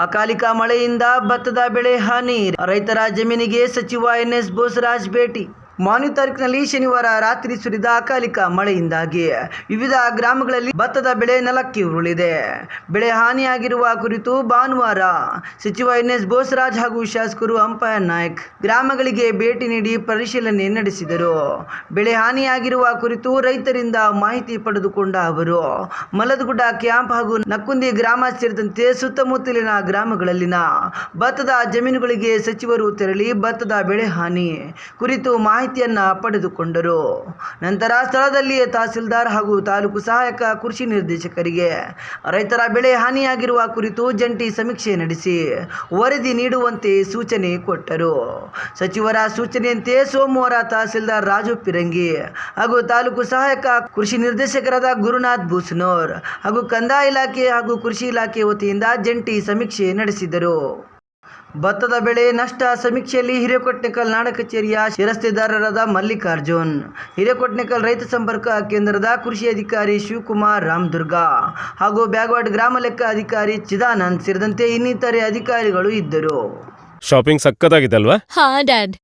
ಅಕಾಲಿಕ ಮಳೆಯಿಂದ ಭತ್ತದ ಬೆಳೆ ಹಾನಿ. ರೈತರ ಜಮೀನಿಗೆ ಸಚಿವ ಎನ್ಎಸ್ ಬೋಸರಾಜ್ ಭೇಟಿ. ಮಾನ್ಯ ತಾರೀಕಿನಲ್ಲಿ ಶನಿವಾರ ರಾತ್ರಿ ಸುರಿದ ಅಕಾಲಿಕ ಮಳೆಯಿಂದಾಗಿ ವಿವಿಧ ಗ್ರಾಮಗಳಲ್ಲಿ ಭತ್ತದ ಬೆಳೆ ನೆಲಕ್ಕೆ ಉರುಳಿದೆ. ಬೆಳೆ ಹಾನಿಯಾಗಿರುವ ಕುರಿತು ಭಾನುವಾರ ಸಚಿವ ಎನ್ ಎಸ್ ಬೋಸರಾಜ್ ಹಾಗೂ ಶಾಸಕರು ಅಂಪೈರ್ ನಾಯಕ್ ಗ್ರಾಮಗಳಿಗೆ ಭೇಟಿ ನೀಡಿ ಪರಿಶೀಲನೆ ನಡೆಸಿದರು. ಬೆಳೆ ಹಾನಿಯಾಗಿರುವ ಕುರಿತು ರೈತರಿಂದ ಮಾಹಿತಿ ಪಡೆದುಕೊಂಡ ಅವರು, ಮಲದಗುಡ್ಡ ಕ್ಯಾಂಪ್ ಹಾಗೂ ನಕ್ಕುಂದಿ ಗ್ರಾಮ ಸೇರಿದಂತೆ ಸುತ್ತಮುತ್ತಲಿನ ಗ್ರಾಮಗಳಲ್ಲಿನ ಭತ್ತದ ಜಮೀನುಗಳಿಗೆ ಸಚಿವರು ತೆರಳಿ ಭತ್ತದ ಬೆಳೆ ಹಾನಿ ಕುರಿತು ಮಾಹಿತಿಯನ್ನ ಪಡೆದುಕೊಂಡರು. ನಂತರ ಸ್ಥಳದಲ್ಲಿಯೇ ತಹಸೀಲ್ದಾರ್ ಹಾಗೂ ತಾಲೂಕು ಸಹಾಯಕ ಕೃಷಿ ನಿರ್ದೇಶಕರಿಗೆ ರೈತರ ಬೆಳೆ ಹಾನಿಯಾಗಿರುವ ಕುರಿತು ಜಂಟಿ ಸಮೀಕ್ಷೆ ನಡೆಸಿ ವರದಿ ನೀಡುವಂತೆ ಸೂಚನೆ ಕೊಟ್ಟರು. ಸಚಿವರ ಸೂಚನೆಯಂತೆ ಸೋಮವಾರ ತಹಸೀಲ್ದಾರ್ ರಾಜು ಪಿರಂಗಿ ಹಾಗೂ ತಾಲೂಕು ಸಹಾಯಕ ಕೃಷಿ ನಿರ್ದೇಶಕರಾದ ಗುರುನಾಥ್ ಬೂಸ್ನೋರ್ ಹಾಗೂ ಕಂದಾಯ ಇಲಾಖೆ ಹಾಗೂ ಕೃಷಿ ಇಲಾಖೆ ವತಿಯಿಂದ ಜಂಟಿ ಸಮೀಕ್ಷೆ ನಡೆಸಿದರು. ಭತ್ತದ ಬೆಳೆ ನಷ್ಟ ಸಮೀಕ್ಷೆಯಲ್ಲಿ ಹಿರೇಕೊಟ್ನಿಕಲ್ ನಾಡ ಕಚೇರಿಯ ಶಿರಸ್ತೆದಾರರಾದ ಮಲ್ಲಿಕಾರ್ಜುನ್. ಹಿರೇಕೊಟ್ನಿಕಲ್ ರೈತ ಸಂಪರ್ಕ ಕೇಂದ್ರದ ಕೃಷಿ ಅಧಿಕಾರಿ ಶಿವಕುಮಾರ್ ರಾಮದುರ್ಗ ಹಾಗೂ ಬ್ಯಾಗ್ವಾಡ್ ಗ್ರಾಮ ಲೆಕ್ಕ ಅಧಿಕಾರಿ ಚಿದಾನಂದ್ ಸೇರಿದಂತೆ ಇನ್ನಿತರೆ ಅಧಿಕಾರಿಗಳು ಇದ್ದರು. ಶಾಪಿಂಗ್ ಸಕ್ಕತ್ತಾಗಿದೆ ಅಲ್ವಾ ಹಾ ಡ್ಯಾಡ್.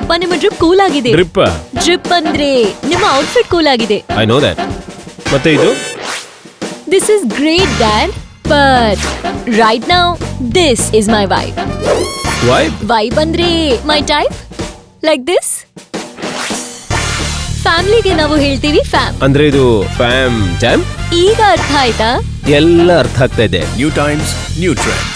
ಅಪ್ಪ ನಿಮ್ಮ ಡ್ರಿಪ್ ಕೂಲ್ ಆಗಿದೆ. ಡ್ರಿಪ್ ಡ್ರಿಪ್ ಅಂದ್ರೆ ನಿಮ್ಮ ಔಟ್ಫಿಟ್ ಕೂಲ್ ಆಗಿದೆ. ಐ ನೋ ದಟ್ ಮತ್ತೆ ಇದು? This is great dad. But right now this is my wife vibe vibe ಅಂದ್ರೆ ಮೈ ಟೈಪ್ ಲೈಕ್ ದಿಸ್ ಫ್ಯಾಮಿಲಿಗೆ ನಾವು ಹೇಳ್ತೀವಿ ಫ್ಯಾಮ್ ಅಂದ್ರೆ ಇದು ಫ್ಯಾಮ್ ಜಾಮ್ ಈಗ ಅರ್ಥ ಆಯ್ತಾ? ಎಲ್ಲ ಅರ್ಥ ಆಗ್ತಾ ಇದೆ. New times new Trends.